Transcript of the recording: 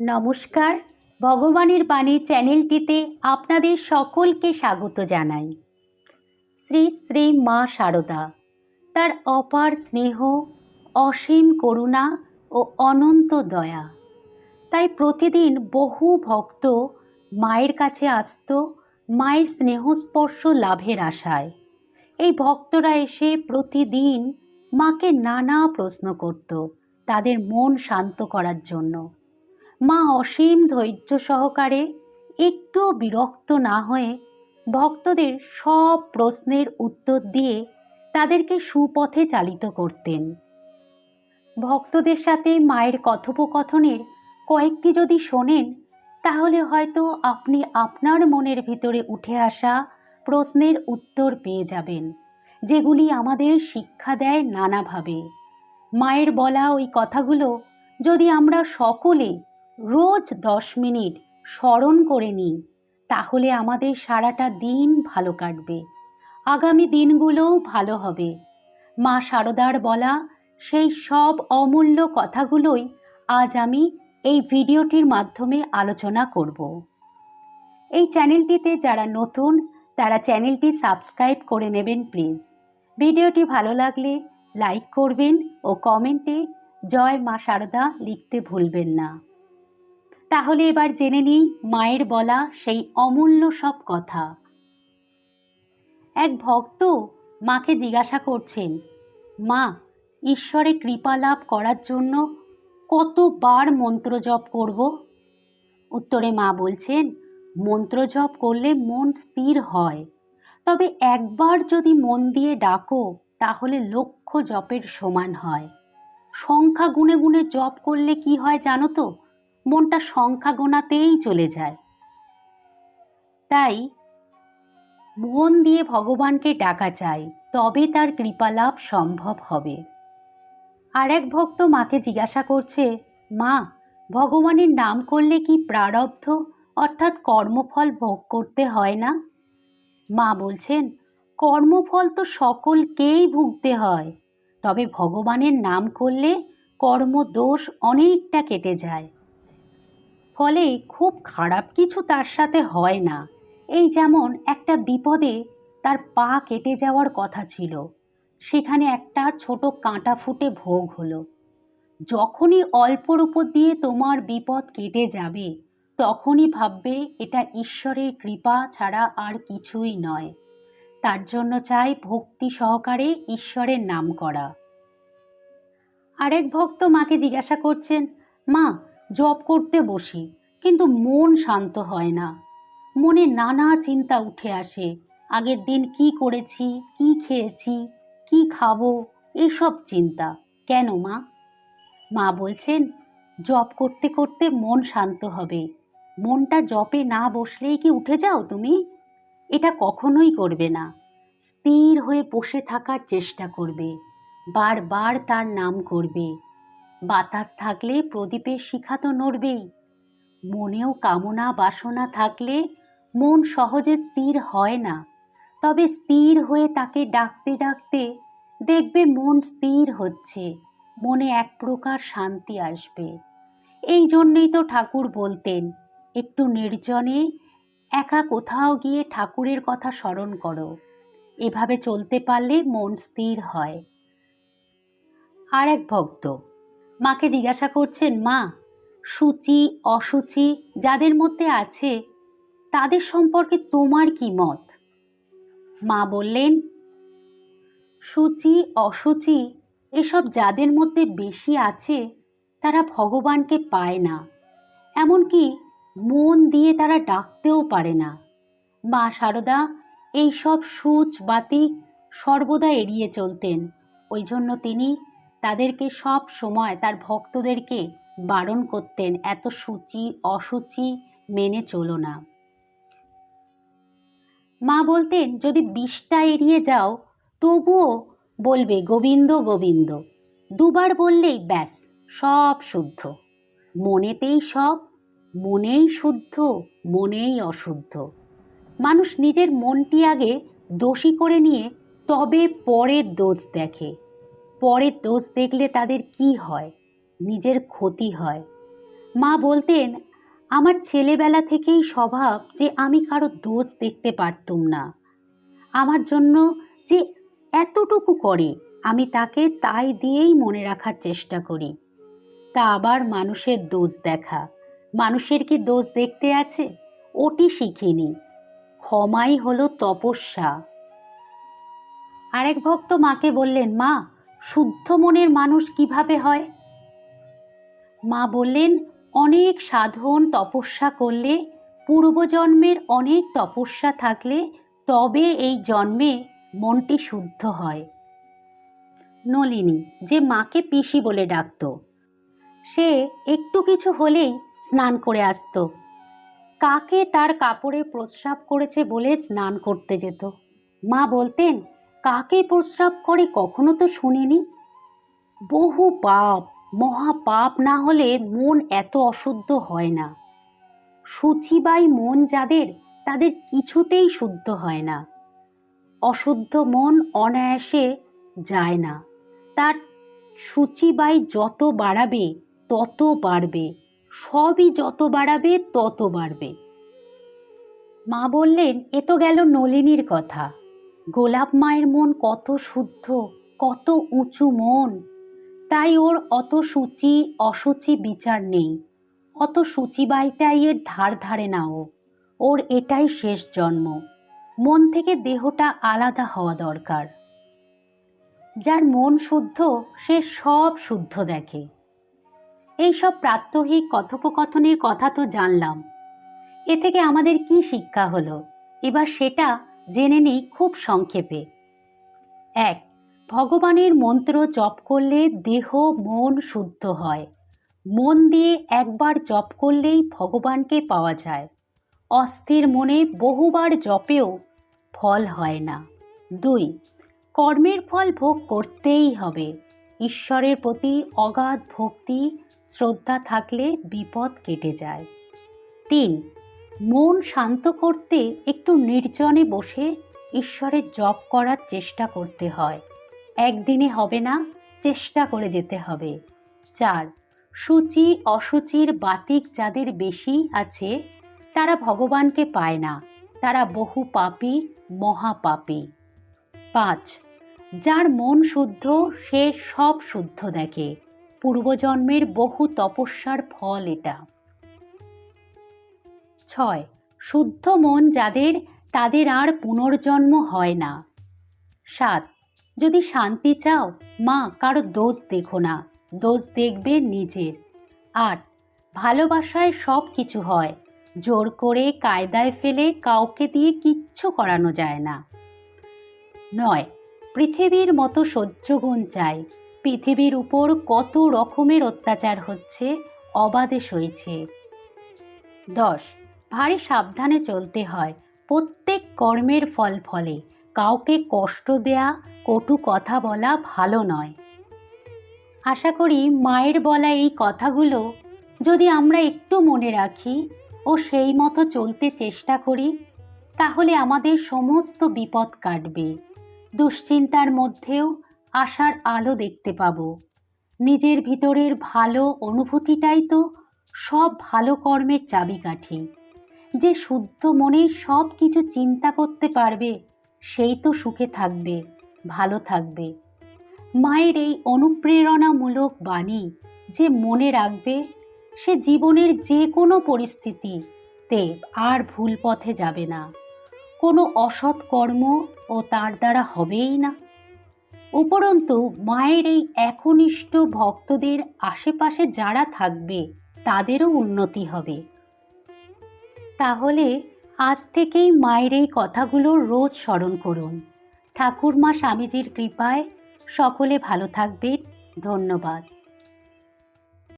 নমস্কার। ভগবানের বাণী চ্যানেলটিতে আপনাদের সকলকে স্বাগত জানাই। শ্রী শ্রী মা শারদা তার অপার স্নেহ, অসীম করুণা ও অনন্ত দয়া। তাই প্রতিদিন বহু ভক্ত মায়ের কাছে আসত, মায়ের স্নেহস্পর্শ লাভের আশায়। এই ভক্তরা এসে প্রতিদিন মাকে নানা প্রশ্ন করত, তাদের মন শান্ত করার জন্য। মা অসীম ধৈর্য সহকারে একটুও বিরক্ত না হয়ে ভক্তদের সব প্রশ্নের উত্তর দিয়ে তাদেরকে সুপথে চালিত করতেন। ভক্তদের সাথে মায়ের কথোপকথনের কয়েকটি যদি শোনেন, তাহলে হয়তো আপনি আপনার মনের ভিতরে উঠে আসা প্রশ্নের উত্তর পেয়ে যাবেন, যেগুলি আমাদের শিক্ষা দেয় নানাভাবে। মায়ের বলা ওই কথাগুলো যদি আমরা সকলে রোজ দশ মিনিট স্মরণ করে নিই তাহলে আমাদের সারাটা দিন ভালো কাটবে। আগামী দিনগুলোও ভালো হবে। মা সারদার বলা সেই সব অমূল্য কথাগুলোই আজ আমি এই ভিডিওটির মাধ্যমে আলোচনা করব। এই চ্যানেলটিতে যারা নতুন, তারা চ্যানেলটি সাবস্ক্রাইব করে নেবেন প্লিজ। ভিডিওটি ভালো লাগলে লাইক করবেন ও কমেন্টে জয় মা শারদা লিখতে ভুলবেন না। তাহলে এবার জেনে নিই মায়ের বলা সেই অমূল্য সব কথা। এক ভক্ত মাকে জিজ্ঞাসা করছেন, মা, ঈশ্বরে কৃপা লাভ করার জন্য কতবার মন্ত্র জপ করব? উত্তরে মা বলছেন, মন্ত্র জপ করলে মন স্থির হয়। তবে একবার যদি মন দিয়ে ডাকো, তাহলে লক্ষ জপের সমান হয়। সংখ্যা গুনে গুনে জপ করলে কি হয় জানো তো? মনটা সংখ্যা গোনাতেই চলে যায়। তাই মন দিয়ে ভগবানকে ডাকা চাই তবে তার কৃপালাভ সম্ভব হবে। আর এক ভক্ত মাকে জিজ্ঞাসা করছে, মা, ভগবানের নাম করলে কি প্রারব্ধ? অর্থাৎ কর্মফল ভোগ করতে হয় না? মা বলছেন, কর্মফল তো সকলকেই ভুগতে হয়, তবে ভগবানের নাম করলে কর্মদোষ অনেকটা কেটে যায়। ফলে খুব খারাপ কিছু তার সাথে হয় না। এই যেমন একটা বিপদে তার পা কেটে যাওয়ার কথা ছিল। সেখানে একটা ছোট কাঁটা ফুটে ভোগ হলো। যখনই অল্পর উপর দিয়ে তোমার বিপদ কেটে যাবে, তখনই ভাববে এটা ঈশ্বরের কৃপা ছাড়া আর কিছুই নয়। তার জন্য চাই ভক্তি সহকারে ঈশ্বরের নাম করা। আরেক ভক্ত মাকে জিজ্ঞাসা করছেন, মা জব করতে বসি, কিন্তু মন শান্ত হয় না। মনে নানা চিন্তা উঠে আসে, আগের দিন কি করেছি, কি খেয়েছি, কি খাব, এসব চিন্তা। কেন মা? মা বলছেন জব করতে করতে মন শান্ত হবে। মনটা জপে না বসলেই কি উঠে যাও তুমি? এটা কখনোই করবে না। স্থির হয়ে বসে থাকার চেষ্টা করবে। বারবার তার নাম করবে। বাতাস থাকলে প্রদীপের শিখা তো নড়বেই। মনেও কামনা বাসনা থাকলে মন সহজে স্থির হয় না। তবে স্থির হয়ে তাকে ডাকতে ডাকতে দেখবে মন স্থির হচ্ছে, মনে এক প্রকার শান্তি আসবে। এই জন্যেই তো ঠাকুর বলতেন, একটু নির্জনে একা কোথাও গিয়ে ঠাকুরের কথা স্মরণ করো। এভাবে চলতে পারলে মন স্থির হয়। আর এক ভক্ত মাকে জিজ্ঞাসা করছেন, মা, সূচি, অসুচি যাদের মধ্যে আছে, তাদের সম্পর্কে তোমার কি মত? মা বললেন, সূচি, অসুচি এসব যাদের মধ্যে বেশি আছে, তারা ভগবানকে পায় না। এমনকি মন দিয়ে তারা ডাকতেও পারে না। মা শারদা এইসব সূচ বাতি সর্বদা এড়িয়ে চলতেন। ওই জন্য তিনি তাদেরকে সব সময় তার ভক্তদেরকে বারণ করতেন, এত সূচি, অসুচি মেনে চলো না। মা বলতেন, যদি বিষটা এড়িয়ে যাও, তবুও বলবে, গোবিন্দ গোবিন্দ। দুবার বললেই ব্যাস, সব শুদ্ধ। মনেতেই সব, মনেই শুদ্ধ, মনেই অশুদ্ধ। মানুষ নিজের মনটি আগে দোষী করে নিয়ে তবে পরের দোষ দেখে। পরের দোষ দেখলে তাদের কি হয়? নিজের ক্ষতি হয়। মা বলতেন, আমার ছেলেবেলা থেকেই স্বভাব যে আমি কারও দোষ দেখতে পারতুম না। আমার জন্য যে এতটুকু করে, আমি তাকে তাই দিয়েই মনে রাখার চেষ্টা করি। তা আবার মানুষের দোষ দেখা। মানুষের কি দোষ দেখতে আছে? ওটি শিখিনি। ক্ষমাই হলো তপস্যা। আরেক ভক্ত মাকে বললেন, মা শুদ্ধ মনের মানুষ কীভাবে হয়? মা বললেন, অনেক সাধন তপস্যা করলে, পূর্বজন্মের অনেক তপস্যা থাকলে তবে এই জন্মে মনটি শুদ্ধ হয়। নলিনী, যে মাকে পিসি বলে ডাকত, সে একটু কিছু হলেই স্নান করে আসতো। কাকে তার কাপড়ে প্রস্রাব করেছে বলে স্নান করতে যেত? মা বলতেন কাকে প্রস্রাব করে কখনো তো শুনিনি? বহু পাপ, মহা পাপ না হলে মন এত অশুদ্ধ হয় না। সূচিবাই মন যাদের, তাদের কিছুতেই শুদ্ধ হয় না। অশুদ্ধ মন অনায়াসে যায় না। তার সূচিবাই যত বাড়াবে, তত বাড়বে। সবই যত বাড়াবে, তত বাড়বে। মা বললেন, এ তো গেল নলিনীর কথা। গোলাপ মায়ের মন কত শুদ্ধ, কত উঁচু মন। তাই ওর অত সূচি, অসুচি বিচার নেই। অত সূচিবাইটাই এর ধার ধারে না ও। ওর এটাই শেষ জন্ম। মন থেকে দেহটা আলাদা হওয়া দরকার। যার মন শুদ্ধ, সে সব শুদ্ধ দেখে। এইসব প্রাত্যহিক কথোপকথনের কথা তো জানলাম। এ থেকে আমাদের কি শিক্ষা হলো? এবার সেটা জেনে নেই খুব সংক্ষেপে। এক, ভগবানের মন্ত্র জপ করলে দেহ, মন শুদ্ধ হয়। মন দিয়ে একবার জপ করলেই ভগবানকে পাওয়া যায়। অস্থির মনে বহুবার জপেও ফল হয় না। দুই, কর্মের ফল ভোগ করতেই হবে। ঈশ্বরের প্রতি অগাধ ভক্তি, শ্রদ্ধা থাকলে বিপদ কেটে যায়। তিন মন শান্ত করতে একটু নির্জনে বসে ঈশ্বরের জপ করার চেষ্টা করতে হয়। একদিনে হবে না, চেষ্টা করে যেতে হবে। চার, সূচি অসুচির বাতিক যাদের বেশি আছে, তারা ভগবানকে পায় না। তারা বহু পাপী, মহাপাপী। পাঁচ, যার মন শুদ্ধ, সে সব শুদ্ধ দেখে। পূর্বজন্মের বহু তপস্যার ফল এটা। ছয়, শুদ্ধ মন যাদের, তাদের আর পুনর্জন্ম হয় না। সাত, যদি শান্তি চাও, মা, কারও দোষ দেখো না, দোষ দেখবে নিজের। আট, ভালোবাসায় সব কিছু হয়, জোর করে কায়দায় ফেলে কাউকে দিয়ে কিচ্ছু করানো যায় না। নয়, পৃথিবীর মতো সহ্যগুণ চাই, পৃথিবীর উপর কত রকমের অত্যাচার হচ্ছে, অবাধে সইছে। দশ ভারী সাবধানে চলতে হয়। প্রত্যেক কর্মের ফল ফলে। কাউকে কষ্ট দেয়া, কটু কথা বলা ভালো নয়। আশা করি মায়ের বলা এই কথাগুলো যদি আমরা একটু মনে রাখি ও সেই মতো চলতে চেষ্টা করি, তাহলে আমাদের সমস্ত বিপদ কাটবে। দুশ্চিন্তার মধ্যেও আশার আলো দেখতে পাব। নিজের ভিতরের ভালো অনুভূতিটাই তো সব ভালো কর্মের চাবিকাঠি। যে শুদ্ধ মনে সব কিছু চিন্তা করতে পারবে, সেই তো সুখে থাকবে, ভালো থাকবে। মায়ের এই অনুপ্রেরণামূলক বাণী যে মনে রাখবে, সে জীবনের যে কোনো পরিস্থিতিতে আর ভুল পথে যাবে না। কোনো অসৎ কর্ম ও তার দ্বারা হবেই না। উপরন্তু, মায়ের এই একনিষ্ঠ ভক্তদের আশেপাশে যারা থাকবে, তাদেরও উন্নতি হবে। তাহলে আজ থেকেই মায়ের এই কথাগুলো রোজ স্মরণ করুন। ঠাকুরমা স্বামীজির কৃপায় সকলে ভালো থাকবেন। ধন্যবাদ।